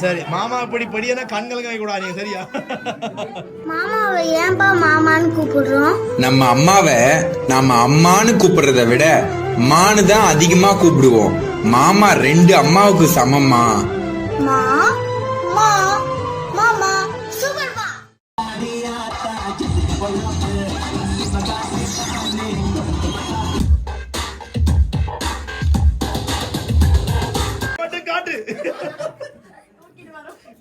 சரி மாமா இப்படி படியனா கூடாது நீங்க சரியா? மாமாவை ஏன்பா மாமான்னு கூப்பிடுறோம்? நம்ம அம்மாவை நாம அம்மான்னு கூப்பிடுறத விட மான்னு தான் அதிகமா கூப்பிடுவோம். மாமா ரெண்டு அம்மாவுக்கு சமம்மா. மா மா மாமா சூப்பர் மா மட்டும் காட்டு இன்னைக்கு தான் வைக்கணும் நான்.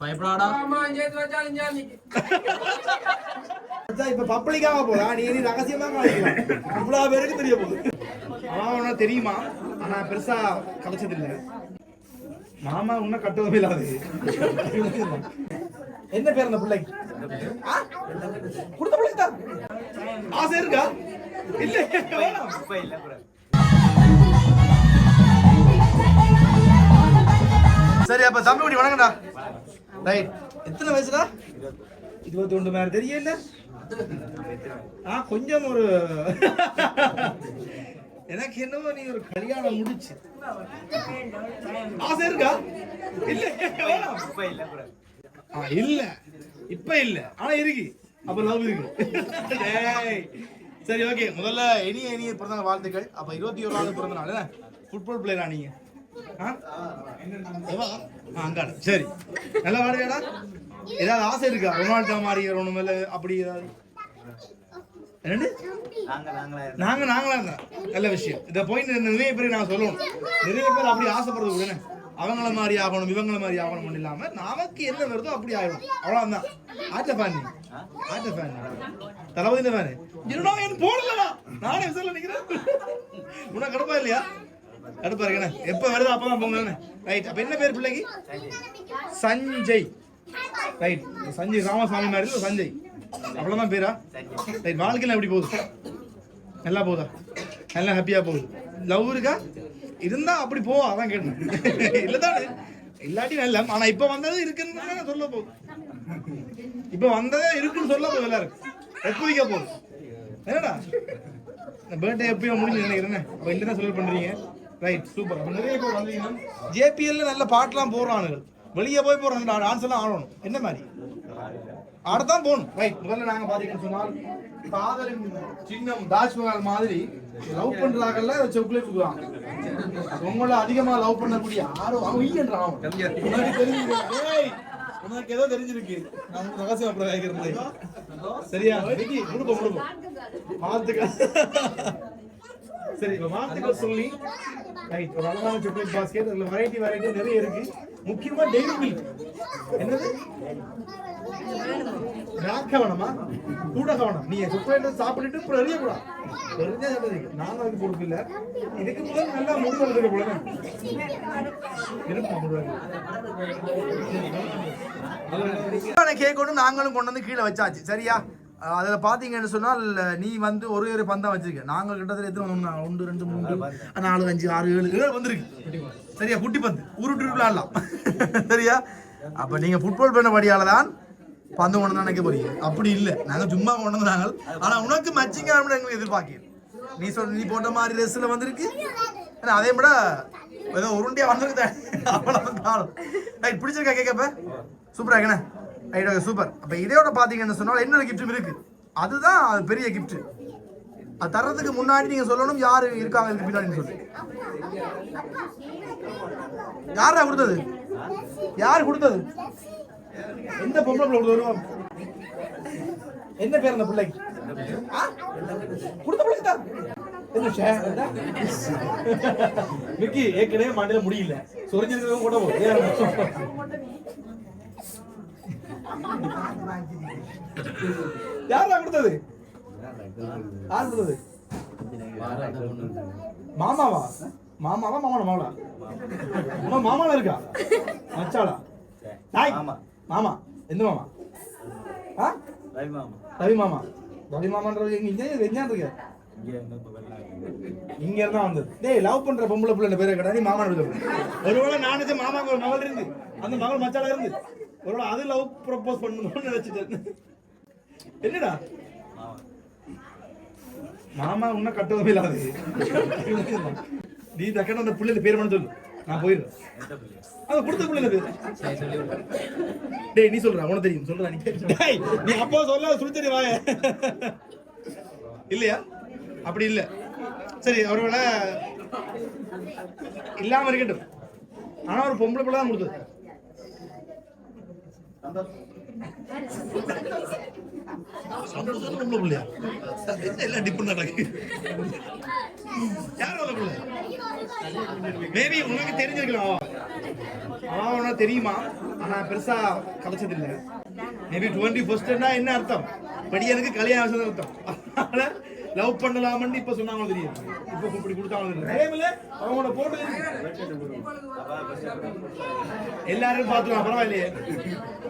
பயப்படாடா இப்ப பப்ளிக்காக போதா நீ நீ ரகசியமா காணிக்கலாம் இவ்வளவு பேருக்கு தெரிய போகுது அவன் உனக்கு தெரியுமா ஆனா பெருசா கலைச்சது இல்ல மாமா உன்ன கட்டவும் இல்லாது என்ன பேர் அந்த பிள்ளைக்கு? கொடுத்த பிள்ளைக்கு தான் ஆசை இருக்கா இல்ல சரி அப்ப தம்பி குடி வணக்கம்டா. ரைட் எத்தனை வயசுடா? இருபத்தி ஒன்று மேல தெரியல. ஆ கொஞ்சம் ஒரு எனக்கு என்னவோ நீ ஒரு கல்யாணம் முடிச்சு. ஆசை இருக்கா? இல்ல ஆ, இல்ல. இப்ப இல்ல. ஆனா இருக்கு. அப்ப லவ் இருக்கு. சரி ஓகே முதல்ல இனிய இனிய பிறந்த வாழ்த்துக்கள். அப்ப இருபத்தி ஒரு நாள் பிறந்த நாள் என்ன ஃபுட்பால் பிளேயரா நீங்க? சரி. நல்லா வாடுறியாடா ஏதாவது ஆசை இருக்கா? ரொனால்டோ மாதிரி வரணும் இல்லை அப்படி ஏதாவது? என்னண்டு நாங்க நாங்களா இருந்தா. நல்ல விஷயம். இத போய் நி- நிறைய பேர் நான் சொல்லணும். நிறைய பேர் அப்படி ஆசைப்படுறது உடனே அவங்கள மாதிரி ஆகணும் இவங்கள மாதிரி ஆகணும் இல்லாம நமக்கு என்ன வருதோ அப்படி ஆயிடும். அவ்வளவுதான். ஆட்ட ஃபேன் ஆட்ட ஃபேன் தளபதி ஃபேன் என்னடா என் போடலடா நானே விசாரில நிக்கிறேன். உனக்கு கடுப்பா இல்லையா? கடுப்பா எப்போ எப்ப அப்போ தான் போங்க ரைட் அப்ப என்ன பேர் பிள்ளைக்கு? சஞ்சய். ரைட் சஞ்சய் ராமசாமி மாதிரி சஞ்சய். அவ்வளவுதான் பேரா? ரைட் வாழ்க்கையில எப்படி போகுது? நல்லா போகுதா நல்லா ஹாப்பியா போகுது. லவ் இருக்கா? இருந்தா அப்படி போ அதான் கேட்டேன். இல்லதானே? இல்லாட்டி நல்ல. ஆனா இப்ப வந்தது இருக்குன்னு தானே சொல்ல போகுது. இப்ப வந்ததே இருக்குன்னு சொல்ல போகுது எல்லாரும் எப்போதிக்க போகுது என்னடா? பர்த்டே எப்பயோ முடிஞ்சு நினைக்கிறேன். அப்ப இல்லைன்னா சொல்ல பண்றீங்க? ரைட் சூப்பர் அப்ப நிறைய பேர் வந்தீங்கன்னா ஜேபிஎல்ல நல்ல பாட்டுலாம் போடுறானுங்க. வெளியே போய் போடுறாங்க டான்ஸ் எல்லாம் ஆடணும். என்ன மாதிரி? ஆடத்தான் போகணும். ரைட் முதல்ல நாங்க பாத்தீங்கன்னு சொன்னால் காதலின் சின்னம் தாஜ்மஹால் மாதிரி லவ் பண்றாங்கல்ல சாக்லேட் கொடுக்குறாங்க உங்களை அதிகமா லவ் பண்ணக்கூடிய யாரும் அவன் ஈயன்றான் அவன். உனக்கு தெரிஞ்சிருக்கு. ஏய், உனக்கு ஏதோ தெரிஞ்சிருக்கு. நான் ரகசியம் அப்புறம் கேட்கிறேன் சரியா? விக்கி கொடுப்போம் கொடுப்போம் வாழ்த்துக்கள் சரி இப்ப வாழ்த்துக்கள் சொல்லி ரைட் ஒரு அழகான சாக்லேட் பாஸ்கெட் அதில் வெரைட்டி வெரைட்டி நிறைய இருக்கு. முக்கியமாக டெய்லி மில்க் என்னது? நாக்க கூட கவனம் நீ சாக்லேட் சாப்பிட்டுட்டு இப்போ எறிய கூடாது எறிஞ்சா சாப்பிடுறீங்க நானும் அதுக்கு பொறுப்பு இல்ல இதுக்கு முதல் நல்லா முடிவு வந்துருக்க போல. இருப்பா கேக் கொண்டு நாங்களும் கொண்டு வந்து கீழே வச்சாச்சு. சரியா? அதுல பாத்தீங்கன்னு சொன்னால் நீ வந்து ஒரு ஒரு பந்தம் வச்சிருக்க. நாங்க கிட்டத்தட்ட எத்தனை வந்தோம்னா ஒன்று ரெண்டு மூணு நாலு அஞ்சு ஆறு ஏழு. ஏழு வந்திருக்கு சரியா? குட்டி பந்து. உருட்டு விளையாடலாம். சரியா? அப்ப நீங்க ஃபுட்பால் பண்ண படியால தான் பந்து கொண்டு வந்து நினைக்க போறீங்க. அப்படி இல்ல. நாங்க சும்மா கொண்டு வந்தாங்க ஆனா உனக்கு மச்சிங்க எங்களுக்கு எதிர்பார்க்கிறேன் நீ சொல் நீ போட்ட மாதிரி ட்ரெஸ்ல வந்திருக்கு. ஆனா அதே விட ஏதோ உருண்டியா வந்திருக்கு அவ்வளவு காலம். ரைட் பிடிச்சிருக்கா கேக்கப்ப சூப்பரா இருக்கண்ணே ரைட் ஓகே சூப்பர். அப்போ இதோட பார்த்தீங்கன்னு சொன்னால் இன்னொரு கிஃப்ட்டும் இருக்குது அதுதான் அது பெரிய கிஃப்ட்டு அது தர்றதுக்கு முன்னாடி நீங்கள் சொல்லணும் யார் இருக்காங்க இதுக்கு பின்னாடின்னு சொல்லி. யாரா கொடுத்தது? யார் கொடுத்தது? எந்த பொம்பளை பிள்ளை கொடுத்தது என்ன பேர் அந்த பிள்ளைக்கு? கொடுத்த பிள்ளைக்கு தான். என்ன விக்கி ஏற்கனவே மண்டையில முடியல சொரிஞ்சிருக்கவும் கூட யாரா கொடுத்தது? யார் கொடுத்தது. மாமாவா? மாமாவா மாமாடா மாமலா அம்மா மாமால இருக்கா? மச்சாடா நாய். மாமா. எந்த மாமா? ஆ? ரவி மாமா. ரவி மாமான்றது எங்க இங்க இருக்க? இங்க இருந்தா வந்தது. டேய் லவ் பண்ற பொம்பளை பிள்ளை பேரை கிடையாது. மாமா ஒருவேளை நான் நினைச்ச மாமாக்கு ஒரு மகள் இருந்து அந்த மகள் மச்சால இருந்து ஒருவேளை அது லவ் ப்ரப்போஸ் பண்ணணும்னு நினைச்சிட்டேன். என்னடா? மாமா உன்ன கட்டவும் இல்லாது. நீ தக்கன அந்த பிள்ளைல பேர் பண்ண சொல்லு. நான் போயிடுறேன். அது கொடுத்த பிள்ளைல பேர். டேய் நீ சொல்ற உனக்கு தெரியும். சொல்றா நீ டேய் நீ அப்பா சொல்ல சொல்லி தெரிய இல்லையா? அப்படி இல்ல. சரி அவரோட இல்லாம இருக்கட்டும். ஆனா ஒரு பொம்பளை பிள்ளை தான் கொடுத்தது. பொம்பளை பிள்ளையா? எல்லாம் டிப்பு நடக்கு யார் அந்த பிள்ளை? மேபி உனக்கு தெரிஞ்சிருக்கலாம். அவ அவன் உனக்கு தெரியுமா? ஆனா பெருசா கலைச்சது இல்ல மேபி டுவெண்ட்டி ஃபர்ஸ்ட்னா என்ன அர்த்தம்? படியனுக்கு கல்யாணம் ஆசை அர்த்தம். அதனால லவ் பண்ணலாம்னு இப்ப சொன்னாங்க தெரியும்? இப்ப இப்படி கொடுத்தாங்க டைம்ல அவங்களோட போட்டு எல்லாரும் பார்த்துக்கலாம் பரவாயில்லையே.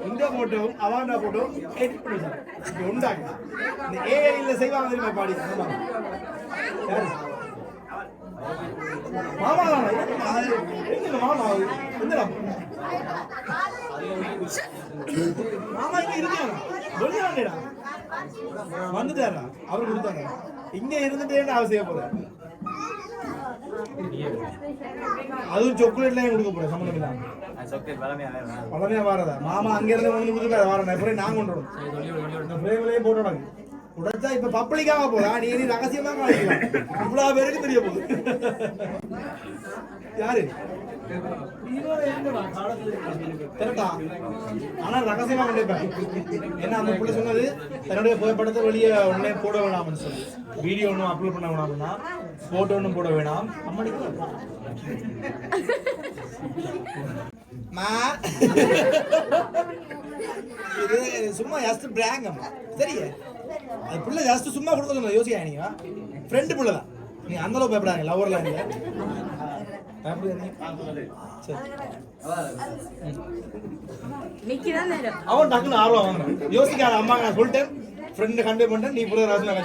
இந்த போட்டோவும் அவாண்டா போட்டோவும் எடிட் பண்ணி. இப்ப உண்டாங்க இந்த ஏஐல செய்வாங்க தெரியுமா பாடி? மாமா எங்க மாமா? எங்கடா மாமா இங்க வெளியாண்டா வந்துட்டாரா? அவர் கொடுத்தாரா? இங்க இருந்துட்டே அவசியம் போற அதுவும் சாக்லேட்ல கொடுக்க போறேன் சம்மந்தம் இல்லாம. பழமையா வாரதா மாமா அங்க இருந்து வந்து கொடுத்துட்டாரு வாரேன் அப்புறம் நான் கொண்டு வரணும். போட்டோம் உடைச்சா இப்ப பப்ளிக்காக போதா நீ நீ ரகசியமா காணிக்கலாம் இவ்வளவு பேருக்கு தெரிய போகுது. யாரு? கரெக்டா. ஆனா ரகசியமா கண்டிப்பேன் என்ன அந்த பிள்ளை சொன்னது தன்னுடைய புகைப்படத்தை வெளியே உடனே போட வேணாம்னு சொல்லி. வீடியோ ஒன்றும் அப்லோட் பண்ண வேணாம்னா போட்டோ ஒன்றும் போட வேணாம். அம்மனுக்கு மா. இது சும்மா ஜஸ்ட் பிராங் அம்மா. சரியா? அது பிள்ளை ஜஸ்ட் சும்மா கொடுக்க சொன்ன யோசிக்க நீங்க ஃப்ரெண்டு பிள்ளை தான் நீ அந்த அளவு பயப்படாங்க லவர்லாம் இல்லை. அவன் டக்குன்னு ஆர்வம் வாங்குறான் யோசிக்காத அம்மா நான் சொல்லிட்டேன். ஃப்ரெண்டு கண்டே பண்ணிட்டேன். நீ புரிய ராசி நான்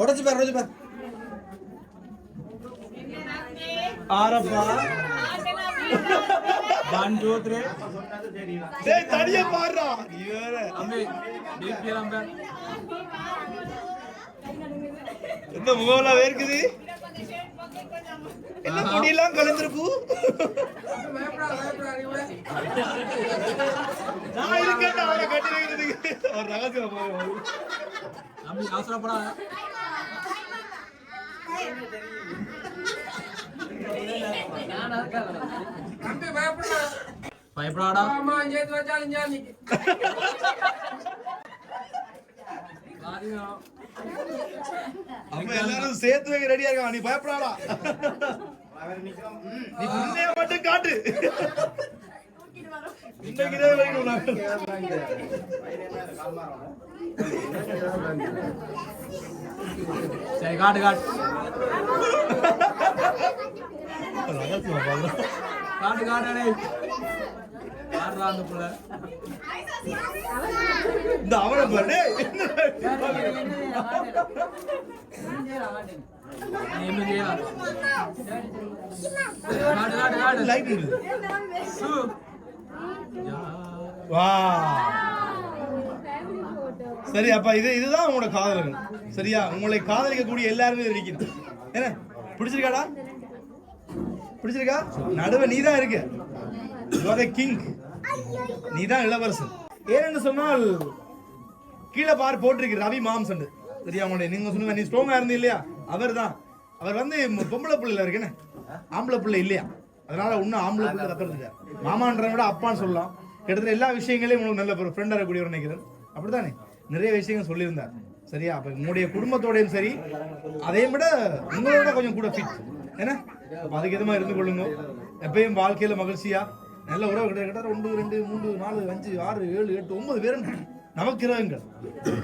உடச்சு பாரு உடச்சு பாரு. ஆரப்பா. ஒன் டூ த்ரீ டேய் தடிய பாடுறா. நீ வேற அம்பி என்ன முகம்லாம் வேர்க்குது? என்ன முடியெல்லாம் கலந்துருக்கு நான் இருக்கேன் அவனை கட்டி வைக்கிறதுக்கு ஒரு ரகசியம் போகும் அம்பி அவசரப்படாத பயப்படாடா நம்ம எல்லாரும் சேர்த்து வைக்க ரெடியா இருக்கான் நீ பயப்படாடா நீ உண்மையை மட்டும் காட்டு. இன்னைக்கு இதே வரைக்கும் நான் சரி காட்டு காட்டு. காட்டு காட்டு இந்த அவனை பாரு வா. சரி அப்ப இது இதுதான் உங்களோட காதலர்கள். சரியா? உங்களை காதலிக்கக்கூடிய எல்லாருமே இருக்கிறது இருக்கணும் என்ன? பிடிச்சிருக்காடா? பிடிச்சிருக்கா? நடுவே நீ தான் இருக்க கிங் நீதான் இளவரசன். ஏன்னு சொன்னால் கீழே பார் போட்டிருக்கு ரவி மாம்ஸ் சரியா உங்களுடைய? நீங்க சொன்ன நீ ஸ்ட்ராங்கா இருந்தீ இல்லையா? அவர் தான் அவர் வந்து பொம்பளை பிள்ளைல இருக்குன்னு ஆம்பளை பிள்ளை இல்லையா? அதனால இன்னும் ஆம்பளை பிள்ளை கத்துறதுக்கார் மாமான்றதை விட அப்பான்னு சொல்லலாம். கிட்டத்தட்ட எல்லா விஷயங்களையும் உங்களுக்கு நல்ல ஒரு ஃப்ரெண்டாக இருக்கக்கூடியவர் நினைக்கிறேன். அப்படித்தானே? நிறைய விஷயங்கள் சொல்லியிருந்தார். சரியா? அப்போ உங்களுடைய குடும்பத்தோடையும் சரி அதையும் விட உங்களோட கொஞ்சம் கூட ஃபிட் என்ன? அப்ப அதுக்கு எதுமா இருந்து கொள்ளுங்க எப்பயும் வாழ்க்கையில் மகிழ்ச்சியா? நல்ல உறவு கிட்ட கிட்ட ஒன்று ரெண்டு மூணு நாலு அஞ்சு ஆறு ஏழு எட்டு ஒன்பது பேரும் நவக்கிரகங்கள்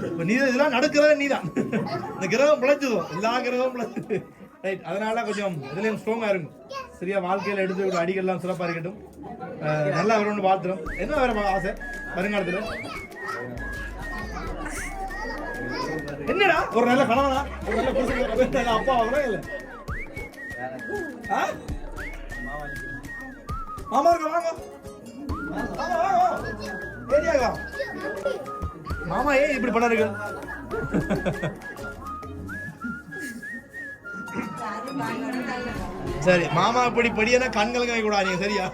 இப்போ நீ இதெல்லாம் நடுக்கிறத நீதான். இந்த கிரகம் பிழைச்சதும் எல்லா கிரகமும் பிழைச்சது. ரைட் அதனால கொஞ்சம் இதுலேயும் ஸ்ட்ராங்காக இருக்கும் சரியா வாழ்க்கையில் எடுத்து அடிகள்லாம் சிறப்பாக இருக்கட்டும். நல்லா வரணும்னு வாழ்த்துறோம் என்ன வேற ஆசை? வருங்காலத்தில்? என்னடா? ஒரு நல்ல கணவனா? ஒரு நல்ல அப்பா அவரா இல்லை? ஆ? மாமா இருக்க வாங்க வாங்க வாங்க ஏரியாக்கா மாமா ஏன் இப்படி பண்ணாருங்க? சரி மாமா இப்படி படியனா கண்களுக்கு வைக்க நீங்க சரியா?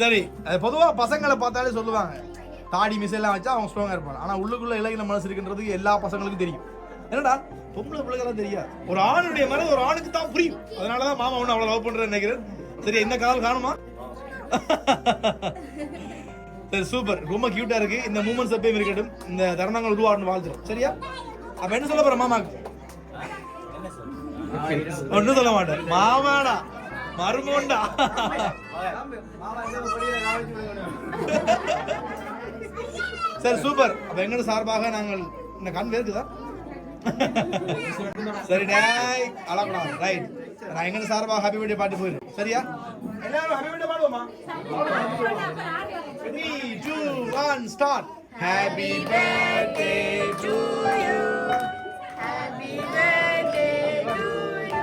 சரி அது பொதுவா பசங்களை பார்த்தாலே சொல்லுவாங்க. தாடி மிசையெல்லாம் வச்சா அவங்க ஸ்ட்ராங்கா இருப்பாங்க. ஆனா உள்ளுக்குள்ள இலகின மனசு இருக்குன்றது எல்லா பசங்களுக்கும் தெரியும். என்னடா பொம்பளை பிள்ளைகளாம் தெரியாது. ஒரு ஆணுடைய மனது ஒரு ஆணுக்கு தான் புரியும். அதனாலதான் மாமா ஒண்ணு அவ்வளவு லவ் பண்றேன்னு நினைக்கிறேன். சரி இந்த கால் காணுமா? சரி சூப்பர். ரொம்ப கியூட்டா இருக்கு. இந்த மூமெண்ட்ஸ் எப்பயும் இருக்கட்டும். இந்த தருணங்கள் உருவாடணும் வாழ்த்துறோம் சரியா? அப்ப என்ன சொல்ல போற மாமாக்கு ஒண்ணும் சொல்ல மாட்டேன். மாமாடா. மருமோண்டா. சரி சூப்பர். அப்ப எங்கட சார்பாக நாங்கள் இந்த கண் இருக்குதா சரி டாய். அழக்கூடாது ரைட் நான் எங்கட சார்பாக ஹாப்பி பர்த்டே பாட்டு போயிடும் சரியா எல்லாரும் ஹாப்பி பர்த்டே பாடுவோமா three two one start happy birthday to Happy birthday to you.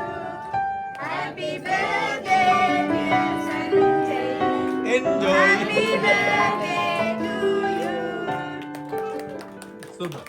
Happy birthday, dear Sanjay. Enjoy Happy birthday to you. Super